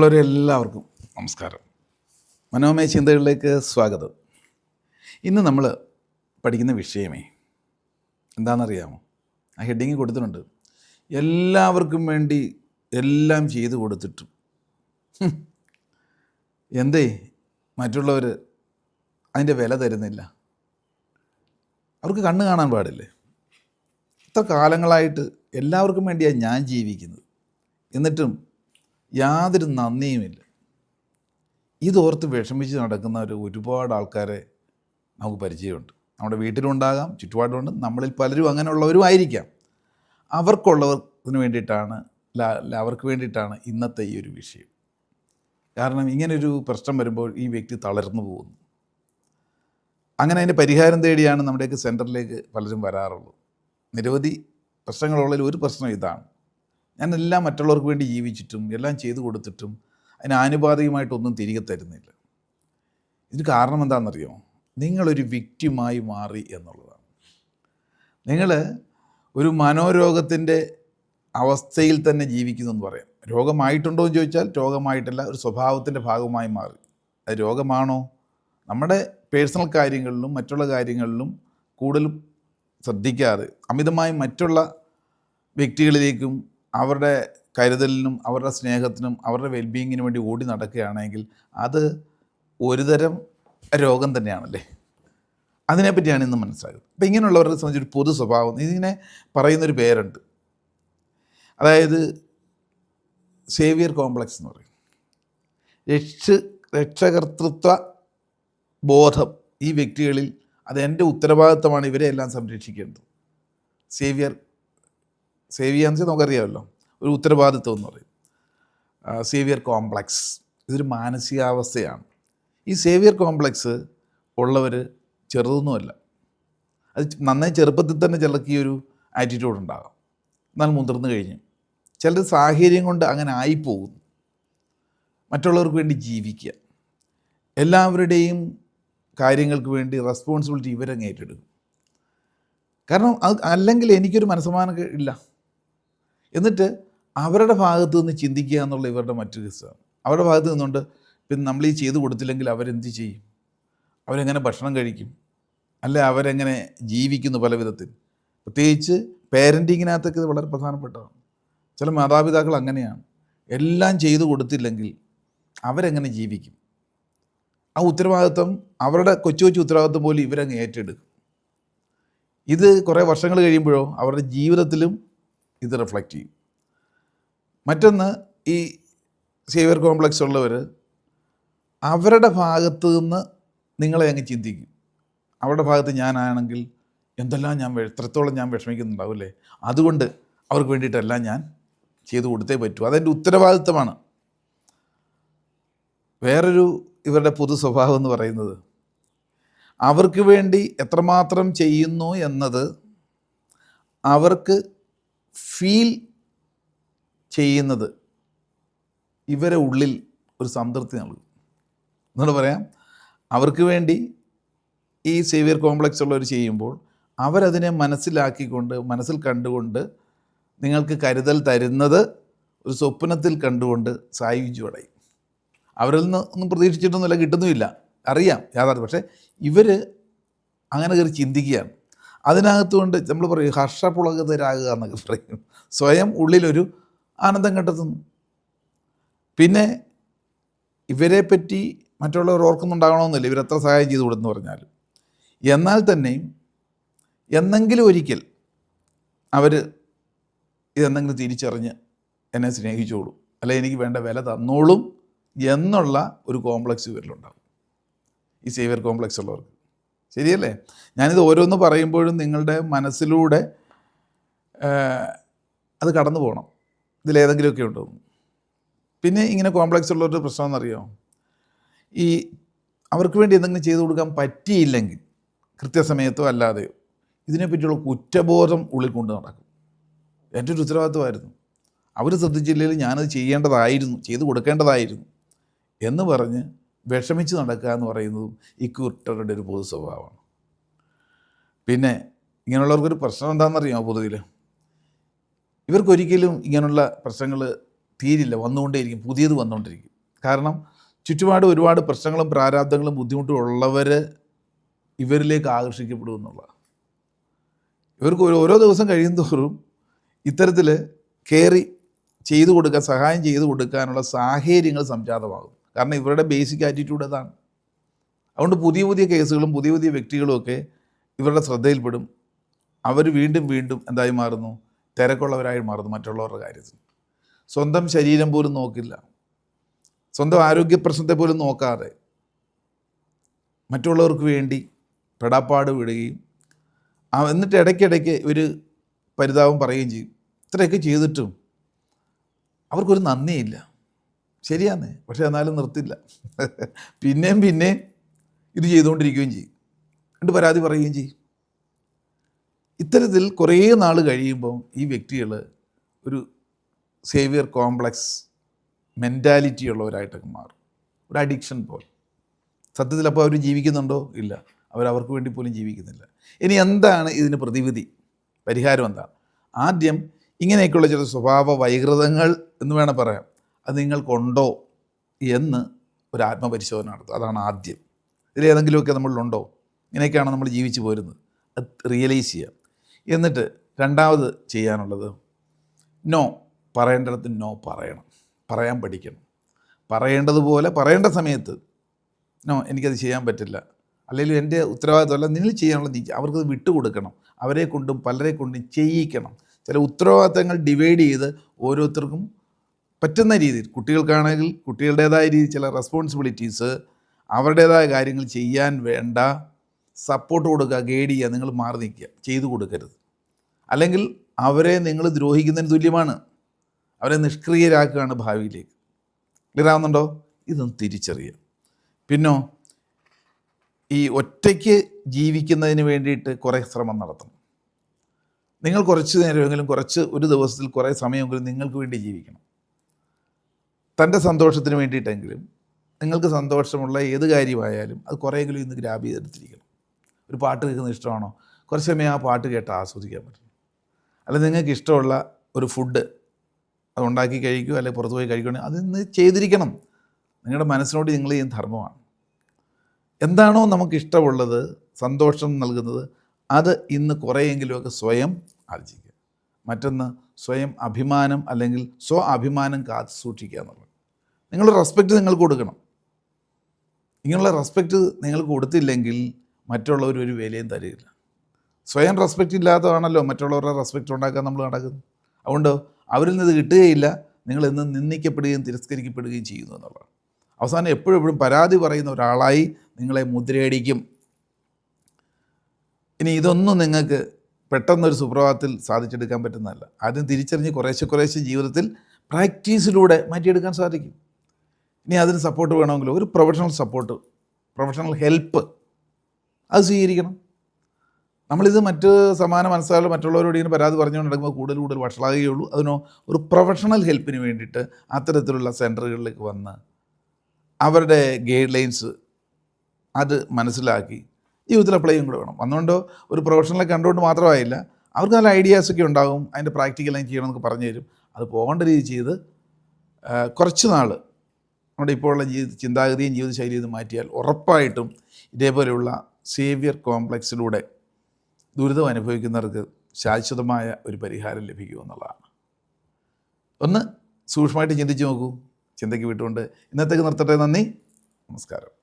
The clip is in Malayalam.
പ്രിയമുള്ളവരെ എല്ലാവർക്കും നമസ്കാരം. മനോമയ ചിന്തകളിലേക്ക് സ്വാഗതം. ഇന്ന് നമ്മൾ പഠിക്കുന്ന വിഷയമേ എന്താണെന്നറിയാമോ? ആ ഹെഡിങ് കൊടുത്തിട്ടുണ്ട്. എല്ലാവർക്കും വേണ്ടി എല്ലാം ചെയ്തു കൊടുത്തിട്ടും. എന്തേ? മറ്റുള്ളവർ അതിന്റെ വില തരുന്നില്ല. അവർക്ക് കണ്ണ് കാണാൻ പാടില്ലേ? ഇത്ര കാലങ്ങളായിട്ട് എല്ലാവർക്കും വേണ്ടിയാണ് ഞാൻ ജീവിക്കുന്നത്. എന്നിട്ടും യാതൊരു നന്ദിയുമില്ല. ഇതോർത്ത് വിഷമിച്ച് നടക്കുന്ന ഒരു ഒരുപാട് ആൾക്കാരെ നമുക്ക് പരിചയമുണ്ട്. നമ്മുടെ വീട്ടിലുണ്ടാകാം ചുറ്റുപാടുമുണ്ട് നമ്മളിൽ പലരും അങ്ങനെയുള്ളവരും ആയിരിക്കാം അവർക്കുള്ളവർക്കു വേണ്ടിയിട്ടാണ് അവർക്ക് വേണ്ടിയിട്ടാണ് ഇന്നത്തെ ഈ ഒരു വിഷയം. കാരണം ഇങ്ങനൊരു പ്രശ്നം വരുമ്പോൾ ഈ വ്യക്തി തളർന്നു പോകുന്നു. അങ്ങനെ അതിന്റെ പരിഹാരം തേടിയാണ് നമ്മുടെയൊക്കെ സെന്ററിലേക്ക് പലരും വരാറുള്ളത്. നിരവധി പ്രശ്നങ്ങളുള്ളതിൽ ഒരു പ്രശ്നം ഇതാണ്. ഞാൻ എല്ലാം മറ്റുള്ളവർക്ക് വേണ്ടി ജീവിച്ചിട്ടും എല്ലാം ചെയ്തു കൊടുത്തിട്ടും അതിന് ആനുപാതികമായിട്ടൊന്നും തിരികെ തരുന്നില്ല. ഇതിന് കാരണം എന്താണെന്നറിയോ? നിങ്ങളൊരു വിക്റ്റിമായി മാറി എന്നുള്ളതാണ്. നിങ്ങൾ ഒരു മനോരോഗത്തിന്റെ അവസ്ഥയിൽ തന്നെ ജീവിക്കുന്നു എന്ന് പറയാം. രോഗമായിട്ടുണ്ടോ എന്ന് ചോദിച്ചാൽ രോഗമായിട്ടല്ല ഒരു സ്വഭാവത്തിന്റെ ഭാഗമായി മാറി. അത് രോഗമാണോ? നമ്മുടെ പേഴ്സണൽ കാര്യങ്ങളിലും മറ്റുള്ള കാര്യങ്ങളിലും കൂടുതൽ ശ്രദ്ധിക്കാതെ അമിതമായി മറ്റുള്ള വ്യക്തികളിലേക്കും അവരുടെ കരുതലിനും അവരുടെ സ്നേഹത്തിനും അവരുടെ വെൽബീങ്ങിനും വേണ്ടി ഓടി നടക്കുകയാണെങ്കിൽ അത് ഒരുതരം രോഗം തന്നെയാണല്ലേ? അതിനെപ്പറ്റിയാണ് ഇന്ന് മനസ്സിലാകുന്നത് അപ്പം ഇങ്ങനെയുള്ളവരെ സംബന്ധിച്ച് ഒരു പൊതു സ്വഭാവം ഇതിനെ പറയുന്നൊരു പേരുണ്ട്. അതായത് സേവിയർ കോംപ്ലക്സ് എന്ന് പറയും. രക്ഷ രക്ഷകർത്തൃത്വ ബോധം ഈ വ്യക്തികളിൽ അത് എന്റെ ഉത്തരവാദിത്തമാണ് ഇവരെ എല്ലാം സംരക്ഷിക്കേണ്ടത്. സേവിയർ സേവിയ എന്ന് വെച്ചാൽ നമുക്കറിയാമല്ലോ. ഒരു ഉത്തരവാദിത്വം എന്ന് പറയും. Saviour complex. ഇതൊരു മാനസികാവസ്ഥയാണ്. ഈ സേവിയർ കോംപ്ലക്സ് ഉള്ളവർ ചെറുതൊന്നുമല്ല. അത് നന്നായി ചെറുപ്പത്തിൽ തന്നെ ചിലർക്ക് ഈ ഒരു ആറ്റിറ്റ്യൂഡ് ഉണ്ടാകാം. എന്നാൽ മുതിർന്നു കഴിഞ്ഞ്. ചിലർ സാഹചര്യം കൊണ്ട് അങ്ങനെ ആയിപ്പോകും മറ്റുള്ളവർക്ക് വേണ്ടി ജീവിക്കുക. എല്ലാവരുടെയും കാര്യങ്ങൾക്ക് വേണ്ടി റെസ്പോൺസിബിലിറ്റി ഇവരങ്ങ് ഏറ്റെടുക്കും. കാരണം അത് അല്ലെങ്കിൽ എനിക്കൊരു മനസ്സമാനം ഇല്ല. എന്നിട്ട് അവരുടെ ഭാഗത്ത് നിന്ന് ചിന്തിക്കുക എന്നുള്ള ഇവരുടെ മറ്റൊരു രസമാണ് അവരുടെ ഭാഗത്ത് നിന്നുകൊണ്ട് പിന്നെ നമ്മൾ ഈ ചെയ്തു കൊടുത്തില്ലെങ്കിൽ അവരെന്ത് ചെയ്യും? അവരെങ്ങനെ ഭക്ഷണം കഴിക്കും? അല്ല അവരെങ്ങനെ ജീവിക്കുന്നു പല വിധത്തിൽ? പ്രത്യേകിച്ച് പേരന്റിങ്ങിനകത്തൊക്കെ ഇത് വളരെ പ്രധാനപ്പെട്ടതാണ്. ചില മാതാപിതാക്കൾ അങ്ങനെയാണ്. എല്ലാം ചെയ്തു കൊടുത്തില്ലെങ്കിൽ അവരെങ്ങനെ ജീവിക്കും? ആ ഉത്തരവാദിത്വം അവരുടെ കൊച്ചു കൊച്ചു ഉത്തരവാദിത്വം പോലും ഇവരങ്ങ് ഏറ്റെടുക്കും. ഇത് കുറേ വർഷങ്ങൾ കഴിയുമ്പോഴോ അവരുടെ ജീവിതത്തിലും ഇത് റിഫ്ലക്റ്റ് ചെയ്യും. മറ്റൊന്ന് ഈ സേവിയർ കോംപ്ലക്സ് ഉള്ളവർ അവരുടെ ഭാഗത്ത് നിന്ന് നിങ്ങളെ അങ്ങ് ചിന്തിക്കും. അവരുടെ ഭാഗത്ത് ഞാനാണെങ്കിൽ എന്തെല്ലാം ഞാൻ എത്രത്തോളം ഞാൻ വിഷമിക്കുന്നുണ്ടാവും അല്ലേ അതുകൊണ്ട് അവർക്ക് വേണ്ടിയിട്ടെല്ലാം ഞാൻ ചെയ്തു കൊടുത്തേ പറ്റൂ. അതെന്റെ ഉത്തരവാദിത്തമാണ് വേറൊരു ഇവരുടെ പൊതു സ്വഭാവം എന്ന് പറയുന്നത് അവർക്ക് വേണ്ടി എത്രമാത്രം ചെയ്യുന്നു എന്നത് അവർക്ക് ഫീൽ ചെയ്യുന്നത് ഇവരെ ഉള്ളിൽ ഒരു സംതൃപ്തി നൽകും. എന്നോട് പറയാം? അവർക്ക് വേണ്ടി ഈ സേവിയർ കോംപ്ലക്സ് ഉള്ളവർ ചെയ്യുമ്പോൾ അവരതിനെ മനസ്സിലാക്കിക്കൊണ്ട് മനസ്സിൽ കണ്ടുകൊണ്ട് നിങ്ങൾക്ക് കരുതൽ തരുന്നത് ഒരു സ്വപ്നത്തിൽ കണ്ടുകൊണ്ട് സായുജ്യം അടയും. അവരിൽ നിന്ന് ഒന്നും പ്രതീക്ഷിച്ചിട്ടൊന്നുമില്ല കിട്ടുന്നുമില്ല. അറിയാം യാഥാർത്ഥ്യം. പക്ഷേ ഇവർ അങ്ങനെ കയറി ചിന്തിക്കുകയാണ്. അതിനകത്തുകൊണ്ട് നമ്മൾ പറയും ഹർഷപുളകിതരാകുക എന്നൊക്കെ പറയും. സ്വയം ഉള്ളിലൊരു ആനന്ദം കണ്ടെത്തുന്നു. പിന്നെ ഇവരെ പറ്റി മറ്റുള്ളവർ ഓർക്കുന്നുണ്ടാകണമെന്നില്ല. ഇവരെത്ര സഹായം ചെയ്തു കൊടുത്തെന്ന് പറഞ്ഞാൽ എന്നാൽ തന്നെയും എന്നെങ്കിലും ഒരിക്കൽ അവർ ഇതെന്തെങ്കിലും തിരിച്ചറിഞ്ഞ് എന്നെ സ്നേഹിച്ചോളും. അല്ലെ എനിക്ക് വേണ്ട വില തന്നോളും എന്നുള്ള ഒരു കോംപ്ലക്സ് ഇവരിലുണ്ടാകും. ഈ സേവിയർ കോംപ്ലക്സ് ഉള്ളവർക്ക്. ശരിയല്ലേ? ഞാനിത് ഓരോന്ന് പറയുമ്പോഴും നിങ്ങളുടെ മനസ്സിലൂടെ അത് കടന്നു പോകണം ഇതിലേതെങ്കിലുമൊക്കെ ഉണ്ടോ? പിന്നെ ഇങ്ങനെ കോംപ്ലക്സ് ഉള്ളവരുടെ പ്രശ്നം എന്നറിയാമോ ഈ അവർക്ക് വേണ്ടി എന്തെങ്കിലും ചെയ്തു കൊടുക്കാൻ പറ്റിയില്ലെങ്കിൽ കൃത്യസമയത്തോ അല്ലാതെയോ ഇതിനെപ്പറ്റിയുള്ള കുറ്റബോധം ഉള്ളിൽ കൊണ്ട് നടക്കും. എന്റെ ഒരു ഉത്തരവാദിത്വമായിരുന്നു. അവർ ശ്രദ്ധിച്ചില്ലെങ്കിൽ ഞാനത് ചെയ്യേണ്ടതായിരുന്നു ചെയ്തു കൊടുക്കേണ്ടതായിരുന്നു എന്ന് പറഞ്ഞ് വിഷമിച്ച് നടക്കുക എന്ന് പറയുന്നതും കുട്ടികളുടെ ഒരു പൊതു സ്വഭാവമാണ്. പിന്നെ ഇങ്ങനെയുള്ളവർക്കൊരു പ്രശ്നം എന്താണെന്നറിയാമോ പൊതുവിൽ? ഇവർക്കൊരിക്കലും ഇങ്ങനെയുള്ള പ്രശ്നങ്ങൾ തീരില്ല വന്നുകൊണ്ടേയിരിക്കും പുതിയത് വന്നുകൊണ്ടിരിക്കും കാരണം ചുറ്റുപാട് ഒരുപാട് പ്രശ്നങ്ങളും പ്രാരാബ്ദങ്ങളും ബുദ്ധിമുട്ടും ഉള്ളവർ ഇവരിലേക്ക് ആകർഷിക്കപ്പെടും എന്നുള്ളതാണ്. ഇവർക്ക് ഓരോ- ദിവസം കഴിയും തോറും ഇത്തരത്തിൽ കയറി ചെയ്തു കൊടുക്കാൻ സഹായം ചെയ്തു കൊടുക്കാനുള്ള സാഹചര്യങ്ങൾ സംജാതമാകും കാരണം ഇവരുടെ ബേസിക് ആറ്റിറ്റ്യൂഡ് അതാണ്. അതുകൊണ്ട് പുതിയ പുതിയ കേസുകളും പുതിയ പുതിയ വ്യക്തികളും ഒക്കെ ഇവരുടെ ശ്രദ്ധയിൽപ്പെടും. അവർ വീണ്ടും വീണ്ടും എന്തായി മാറുന്നു? തിരക്കുള്ളവരായി മാറുന്നു മറ്റുള്ളവരുടെ കാര്യത്തിൽ. സ്വന്തം ശരീരം പോലും നോക്കില്ല. സ്വന്തം ആരോഗ്യ പ്രശ്നത്തെ പോലും നോക്കാതെ മറ്റുള്ളവർക്ക് വേണ്ടി പെടാപ്പാട് വിടുകയും എന്നിട്ട് ഇടയ്ക്കിടയ്ക്ക് ഒരു പരിതാപം പറയുകയും ചെയ്യും. ഇത്രയൊക്കെ ചെയ്തിട്ടും അവർക്കൊരു നന്ദിയില്ല. ശരിയാന്നേ പക്ഷെ എന്നാലും നിർത്തില്ല. പിന്നെയും പിന്നെ ഇത് ചെയ്തുകൊണ്ടിരിക്കുകയും ചെയ്യും. എന്നിട്ട് പരാതി പറയുകയും ചെയ്യും. ഇത്തരത്തിൽ കുറേ നാൾ കഴിയുമ്പം ഈ വ്യക്തികൾ ഒരു സേവിയർ കോംപ്ലക്സ് മെന്റാലിറ്റി ഉള്ളവരായിട്ടൊക്കെ മാറും. ഒരു അഡിക്ഷൻ പോലെ. സത്യത്തിൽ അപ്പോൾ അവർ ജീവിക്കുന്നുണ്ടോ? ഇല്ല. അവർ അവർക്ക് വേണ്ടി പോലും ജീവിക്കുന്നില്ല. ഇനി എന്താണ് ഇതിന് പ്രതിവിധി? പരിഹാരം എന്താണ്? ആദ്യം ഇങ്ങനെയൊക്കെയുള്ള ചില സ്വഭാവ വൈകൃതങ്ങൾ എന്ന് വേണം പറയാം അത് നിങ്ങൾക്കുണ്ടോ എന്ന് ഒരു ആത്മപരിശോധന നടത്തുക അതാണ് ആദ്യം. ഇതിലേതെങ്കിലുമൊക്കെ നമ്മളിലുണ്ടോ? ഇങ്ങനെയൊക്കെയാണ് നമ്മൾ ജീവിച്ചു പോരുന്നത്. അത് റിയലൈസ് ചെയ്യുക. എന്നിട്ട് രണ്ടാമത് ചെയ്യാനുള്ളത് നോ പറയേണ്ടിടത്ത് നോ പറയണം. പറയാൻ പഠിക്കണം. പറയേണ്ടതുപോലെ പറയേണ്ട സമയത്ത് നോ എനിക്കത് ചെയ്യാൻ പറ്റില്ല. അല്ലെങ്കിൽ എന്റെ ഉത്തരവാദിത്തമല്ല നിങ്ങൾ ചെയ്യാനുള്ള നീ അവർക്കത് വിട്ടുകൊടുക്കണം. അവരെ കൊണ്ടും പലരെ കൊണ്ടും ചെയ്യിക്കണം. ചില ഉത്തരവാദിത്തങ്ങൾ ഡിവൈഡ് ചെയ്ത് ഓരോരുത്തർക്കും പറ്റുന്ന രീതിയിൽ കുട്ടികൾക്കാണെങ്കിൽ കുട്ടികളുടേതായ രീതിയിൽ ചില റെസ്പോൺസിബിലിറ്റീസ് അവരുടേതായ കാര്യങ്ങൾ ചെയ്യാൻ വേണ്ട സപ്പോർട്ട് കൊടുക്കുക ഗൈഡ് ചെയ്യുക നിങ്ങൾ മാറി നിൽക്കുക ചെയ്തു കൊടുക്കരുത്. അല്ലെങ്കിൽ അവരെ നിങ്ങൾ ദ്രോഹിക്കുന്നതിന് തുല്യമാണ്. അവരെ നിഷ്ക്രിയരാക്കുകയാണ് ഭാവിയിലേക്ക്. ക്ലിയറാവുന്നുണ്ടോ ഇതൊന്ന് തിരിച്ചറിയുക. പിന്നോ ഈ ഒറ്റയ്ക്ക് ജീവിക്കുന്നതിന് വേണ്ടിയിട്ട് കുറേ ശ്രമം നടത്തണം. നിങ്ങൾ കുറച്ച് നേരമെങ്കിലും കുറച്ച് ഒരു ദിവസത്തിൽ കുറേ സമയമെങ്കിലും നിങ്ങൾക്ക് വേണ്ടി ജീവിക്കണം. തന്റെ സന്തോഷത്തിന് വേണ്ടിയിട്ടെങ്കിലും നിങ്ങൾക്ക് സന്തോഷമുള്ള ഏത് കാര്യമായാലും അത് കുറേയെങ്കിലും ഇന്ന് ഗ്രാബ് ചെയ്തെടുത്തിരിക്കണം. ഒരു പാട്ട് കേൾക്കുന്നത് ഇഷ്ടമാണോ? കുറച്ച് സമയം ആ പാട്ട് കേട്ട് ആസ്വദിക്കാൻ പറ്റുന്നു അല്ലെങ്കിൽ നിങ്ങൾക്ക് ഇഷ്ടമുള്ള ഒരു ഫുഡ് അത് ഉണ്ടാക്കി കഴിക്കുക അല്ലെങ്കിൽ പുറത്ത് പോയി കഴിക്കുകയാണെങ്കിൽ അത് ഇന്ന് ചെയ്തിരിക്കണം. നിങ്ങളുടെ മനസ്സിനോട് നിങ്ങൾ ചെയ്യുന്ന ധർമ്മമാണ്. എന്താണോ നമുക്ക് ഇഷ്ടമുള്ളത് സന്തോഷം നൽകുന്നത് അത് ഇന്ന് കുറേയെങ്കിലുമൊക്കെ സ്വയം ആർജിക്കുക. മറ്റൊന്ന് സ്വയം അഭിമാനം അല്ലെങ്കിൽ സ്വ അഭിമാനം കാത്തു സൂക്ഷിക്കുക എന്നുള്ളത്. നിങ്ങൾ റെസ്പെക്റ്റ് നിങ്ങൾക്ക് കൊടുക്കണം. ഇങ്ങനെയുള്ള റെസ്പെക്റ്റ് നിങ്ങൾ കൊടുത്തില്ലെങ്കിൽ മറ്റുള്ളവർ ഒരു വിലയും തരികയില്ല സ്വയം റെസ്പെക്റ്റ് ഇല്ലാത്തതാണല്ലോ മറ്റുള്ളവരുടെ റെസ്പെക്റ്റ് ഉണ്ടാക്കാൻ നമ്മൾ നടക്കുന്നത്. അതുകൊണ്ട് അവരിൽ നിന്ന് കിട്ടുകയില്ല നിങ്ങൾ ഇന്ന് നിന്ദിക്കപ്പെടുകയും തിരസ്കരിക്കപ്പെടുകയും ചെയ്യുന്നു എന്നുള്ളതാണ്. അവസാനം എപ്പോഴും പരാതി പറയുന്ന ഒരാളായി നിങ്ങളെ മുദ്രയടിക്കും. ഇനി ഇതൊന്നും നിങ്ങൾക്ക് പെട്ടെന്നൊരു സുപ്രഭാതത്തിൽ സാധിച്ചെടുക്കാൻ പറ്റുന്നതല്ല. ആദ്യം തിരിച്ചറിഞ്ഞ് കുറേശ്ശെ കുറേശ്ശെ ജീവിതത്തിൽ പ്രാക്ടീസിലൂടെ മാറ്റിയെടുക്കാൻ സാധിക്കും. ഇനി അതിന് സപ്പോർട്ട് വേണമെങ്കിൽ ഒരു പ്രൊഫഷണൽ സപ്പോർട്ട് പ്രൊഫഷണൽ ഹെൽപ്പ് അത് സ്വീകരിക്കണം. നമ്മളിത് മറ്റ് സമാന മനസ്സിലാൽ മറ്റുള്ളവരോട് ഇങ്ങനെ പരാതി പറഞ്ഞുകൊണ്ട് നടക്കുമ്പോൾ കൂടുതൽ കൂടുതൽ വഷളാകുകയുള്ളൂ. അതിനോ ഒരു പ്രൊഫഷണൽ ഹെൽപ്പിന് വേണ്ടിയിട്ട് അത്തരത്തിലുള്ള സെന്ററുകളിലേക്ക് വന്ന് അവരുടെ ഗൈഡ് ലൈൻസ് അത് മനസ്സിലാക്കി ജീവിതത്തിൽ അപ്ലൈ ചെയ്യും കൂടെ വേണം. വന്നുകൊണ്ടോ ഒരു പ്രൊഫഷണലെ കണ്ടുകൊണ്ട് മാത്രമായില്ല അവർക്ക് നല്ല ഐഡിയാസൊക്കെ ഉണ്ടാകും അതിന്റെ പ്രാക്ടിക്കലായി ചെയ്യണമെന്നൊക്കെ പറഞ്ഞു തരും. അത് പോകേണ്ട രീതി ചെയ്ത് കുറച്ച് നാൾ നമ്മുടെ ഇപ്പോഴുള്ള ജീവിത ചിന്താഗതിയും ജീവിതശൈലിയും ഇത് മാറ്റിയാൽ ഉറപ്പായിട്ടും ഇതേപോലെയുള്ള സേവിയർ കോംപ്ലക്സിലൂടെ ദുരിതം അനുഭവിക്കുന്നവർക്ക് ശാശ്വതമായ ഒരു പരിഹാരം ലഭിക്കുമെന്നുള്ളതാണ് ഒന്ന് സൂക്ഷ്മമായിട്ട് ചിന്തിച്ച് നോക്കൂ. ചിന്തയ്ക്ക് വിട്ടുകൊണ്ട് ഇന്നത്തേക്ക് നിർത്തട്ടെ. നന്ദി. നമസ്കാരം.